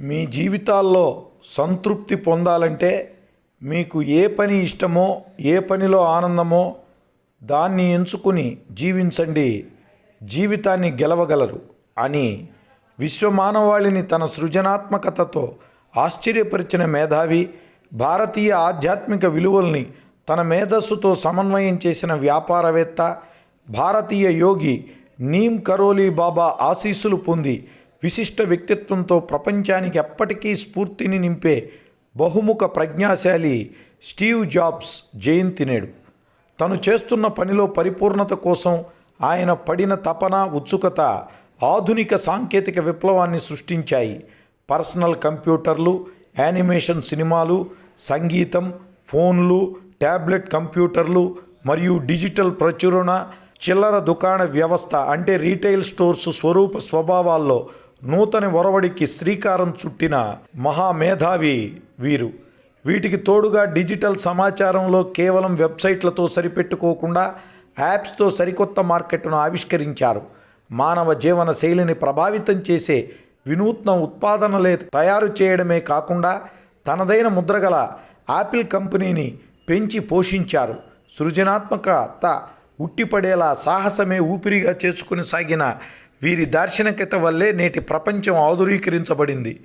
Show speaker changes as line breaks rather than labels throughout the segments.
మీ జీవితాల్లో సంతృప్తి పొందాలంటే మీకు ఏ పని ఇష్టమో ఏ పనిలో ఆనందమో దాన్ని ఎంచుకుని జీవించండి. జీవితాన్ని గెలవగలరు అని విశ్వమానవాళిని తన సృజనాత్మకతతో ఆశ్చర్యపరిచిన మేధావి భారతీయ ఆధ్యాత్మిక విలువల్ని తన మేధస్సుతో సమన్వయం చేసిన వ్యాపారవేత్త భారతీయ యోగి నీమ్ కరోలి బాబా ఆశీస్సులు పొంది విశిష్ట వ్యక్తిత్వంతో ప్రపంచానికి ఎప్పటికీ స్ఫూర్తిని నింపే బహుముఖ ప్రజ్ఞాశాలి స్టీవ్ జాబ్స్ జయంతి నేడు. తను చేస్తున్న పనిలో పరిపూర్ణత కోసం ఆయన పడిన తపన ఉత్సుకత ఆధునిక సాంకేతిక విప్లవాన్ని సృష్టించాయి. పర్సనల్ కంప్యూటర్లు యానిమేషన్ సినిమాలు సంగీతం ఫోన్లు ట్యాబ్లెట్ కంప్యూటర్లు మరియు డిజిటల్ ప్రచురణ చిల్లర దుకాణ వ్యవస్థ అంటే రీటైల్ స్టోర్స్ స్వరూప స్వభావాల్లో నూతన ఒరవడికి శ్రీకారం చుట్టిన మహామేధావి వీరు. వీటికి తోడుగా డిజిటల్ సమాచారంలో కేవలం వెబ్సైట్లతో సరిపెట్టుకోకుండా యాప్స్తో సరికొత్త మార్కెట్ను ఆవిష్కరించారు. మానవ జీవన శైలిని ప్రభావితం చేసే వినూత్న ఉత్పాదనలే తయారు చేయడమే కాకుండా తనదైన ముద్రగల యాపిల్ కంపెనీని పెంచి పోషించారు. సృజనాత్మకత ఉట్టిపడేలా సాహసమే ఊపిరిగా చేసుకుని సాగిన వీరి దార్శనికత వల్లే నేటి ప్రపంచం ఆధునీకరించబడింది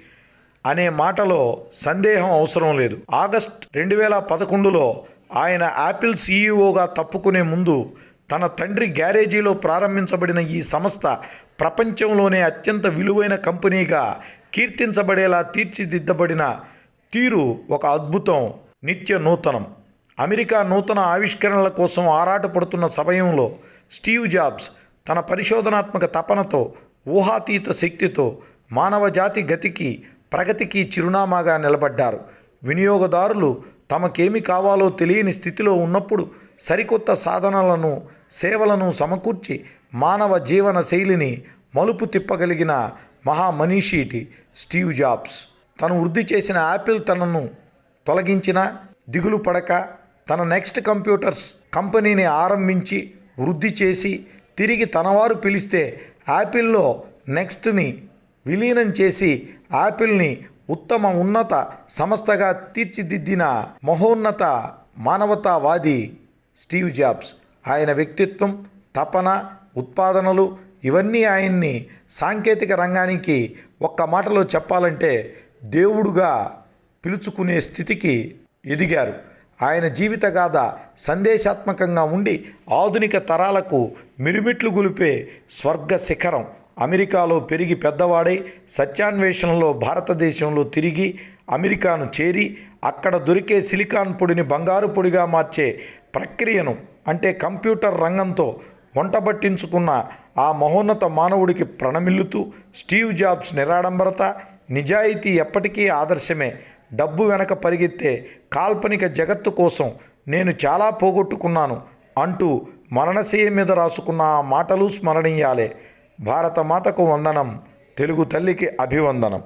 అనే మాటలో సందేహం అవసరం లేదు. ఆగస్ట్ రెండు వేల పదకొండులో ఆయన యాపిల్ సీఈఓగా తప్పుకునే ముందు తన తండ్రి గ్యారేజీలో ప్రారంభించబడిన ఈ సంస్థ ప్రపంచంలోనే అత్యంత విలువైన కంపెనీగా కీర్తించబడేలా తీర్చిదిద్దబడిన తీరు ఒక అద్భుతం నిత్య నూతనం. అమెరికా నూతన ఆవిష్కరణల కోసం ఆరాటపడుతున్న సమయంలో స్టీవ్ జాబ్స్ తన పరిశోధనాత్మక తపనతో ఊహాతీత శక్తితో మానవ జాతి గతికి ప్రగతికి చిరునామాగా నిలబడ్డారు. వినియోగదారులు తమకేమి కావాలో తెలియని స్థితిలో ఉన్నప్పుడు సరికొత్త సాధనలను సేవలను సమకూర్చి మానవ జీవన శైలిని మలుపు తిప్పగలిగిన మహామనీషీటి స్టీవ్ జాబ్స్. తను వృద్ధి చేసిన యాపిల్ తనను తొలగించిన దిగులు పడక తన నెక్స్ట్ కంప్యూటర్స్ కంపెనీని ఆరంభించి వృద్ధి చేసి తిరిగి తనవారు పిలిస్తే యాపిల్లో నెక్స్ట్ని విలీనం చేసి యాపిల్ని ఉత్తమ ఉన్నత సంస్థగా తీర్చిదిద్దిన మహోన్నత మానవతావాది స్టీవ్ జాబ్స్. ఆయన వ్యక్తిత్వం తపన ఉత్పాదనలు ఇవన్నీ ఆయన్ని సాంకేతిక రంగానికి ఒక్క మాటలో చెప్పాలంటే దేవుడుగా పిలుచుకునే స్థితికి ఎదిగారు. ఆయన జీవితగాథ సందేశాత్మకంగా ఉండి ఆధునిక తరాలకు మిరుమిట్లు గొలిపే స్వర్గ శిఖరం అమెరికాలో పెరిగి పెద్దవాడై సత్యాన్వేషణలో భారతదేశంలో తిరిగి అమెరికాను చేరి అక్కడ దొరికే సిలికాన్ పొడిని బంగారు పొడిగా మార్చే ప్రక్రియను అంటే కంప్యూటర్ రంగంతో వంటబట్టించుకున్న ఆ మహోన్నత మానవుడికి ప్రణమిల్లుతూ స్టీవ్ జాబ్స్ నిరాడంబరత నిజాయితీ ఎప్పటికీ ఆదర్శమే డబ్బు వెనక పరిగెత్తే కాల్పనిక జగత్తు కోసం నేను చాలా పోగొట్టుకున్నాను అంటూ మరణశయ్య మీద రాసుకున్న ఆ మాటలు స్మరణీయాలే. భారత మాతకు వందనం తెలుగు తల్లికి అభివందనం.